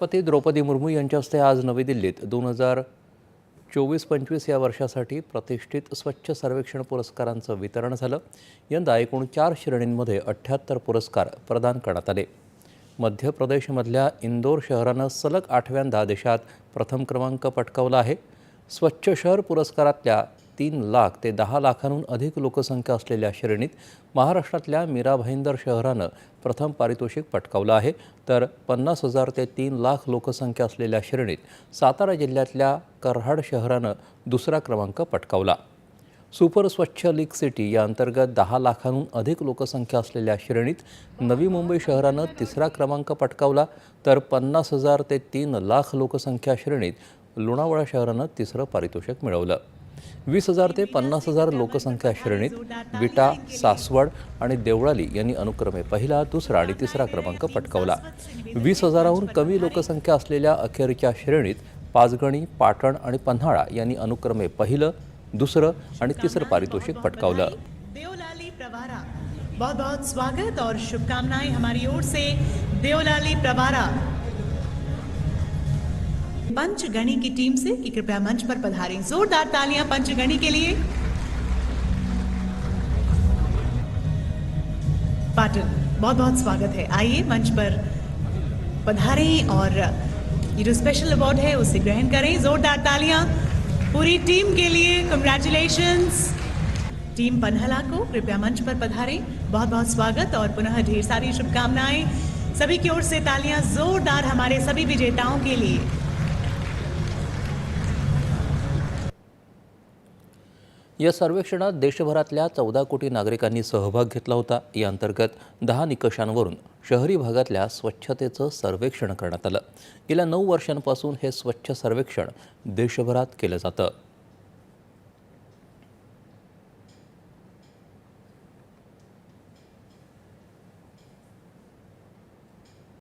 राष्ट्रपती द्रौपदी मुर्मू यांच्या हस्ते आज नवी दिल्लीत दोन हजार चोवीस पंचवीस या वर्षासाठी प्रतिष्ठित स्वच्छ सर्वेक्षण पुरस्कारांचं वितरण झालं. यंदा एकूण चार श्रेणींमध्ये अठ्ठ्याहत्तर पुरस्कार प्रदान करण्यात आले. मध्य प्रदेशमधल्या इंदोर शहरानं सलग आठव्यांदा देशात प्रथम क्रमांक पटकावला आहे. स्वच्छ शहर पुरस्कारातल्या तीन लाख ते दहा लाखांहून अधिक लोकसंख्या असलेल्या श्रेणीत महाराष्ट्रातल्या मीरा भाईंदर शहरानं प्रथम पारितोषिक पटकावलं आहे. तर पन्नास हजार ते तीन लाख लोकसंख्या असलेल्या श्रेणीत सातारा जिल्ह्यातल्या कर्हाड शहरानं दुसरा क्रमांक पटकावला. सुपर स्वच्छ लीग सिटी या अंतर्गत दहा लाखांहून अधिक लोकसंख्या असलेल्या श्रेणीत नवी मुंबई शहरानं तिसरा क्रमांक पटकावला. तर पन्नास हजार ते तीन लाख लोकसंख्या श्रेणीत लोणावळा शहरानं तिसरं पारितोषिक मिळवलं. वीस हजार ते पन्नास हजार लोकसंख्या श्रेणीत विटा सासवड आणि देवळाली यांनी अनुक्रमे पहिला दुसरा आणि तिसरा क्रमांक पटकावला. वीस हजाराहून कमी लोकसंख्या असलेल्या अखेरच्या श्रेणीत पाचगणी पाटण आणि पन्हाळा यांनी अनुक्रमे पहिलं दुसरं आणि तिसरं पारितोषिक पटकावलं. देवलाली प्रभारा. बहुत बहुत स्वागत और शुभकामनाएं हमारी ओर से. देवलाली प्रभारा. पंचगणी की टीम से कि कृपया मंच पर पधारें। जोरदार तालियाँ पंचगणी के लिए। पाटन बहुत बहुत स्वागत है। आइए मंच पर पधारें और ये जो स्पेशल अवार्ड है, उसे ग्रहण करें। जोरदार तालियाँ पूरी टीम के लिए। कंग्रेचुलेशंस टीम पन्हला को कृपया मंच पर पधारें। बहुत बहुत स्वागत और पुनः ढेर सारी शुभकामनाएँ। सभी की ओर से तालियाँ जोरदार हमारे सभी विजेताओं के लिए। या सर्वेक्षणात देशभरातल्या चौदा कोटी नागरिकांनी सहभाग घेतला होता. या अंतर्गत दहा निकषांवरून शहरी भागातल्या स्वच्छतेचं सर्वेक्षण करण्यात आलं. गेल्या नऊ वर्षांपासून हे स्वच्छ सर्वेक्षण देशभरात केलं जातं.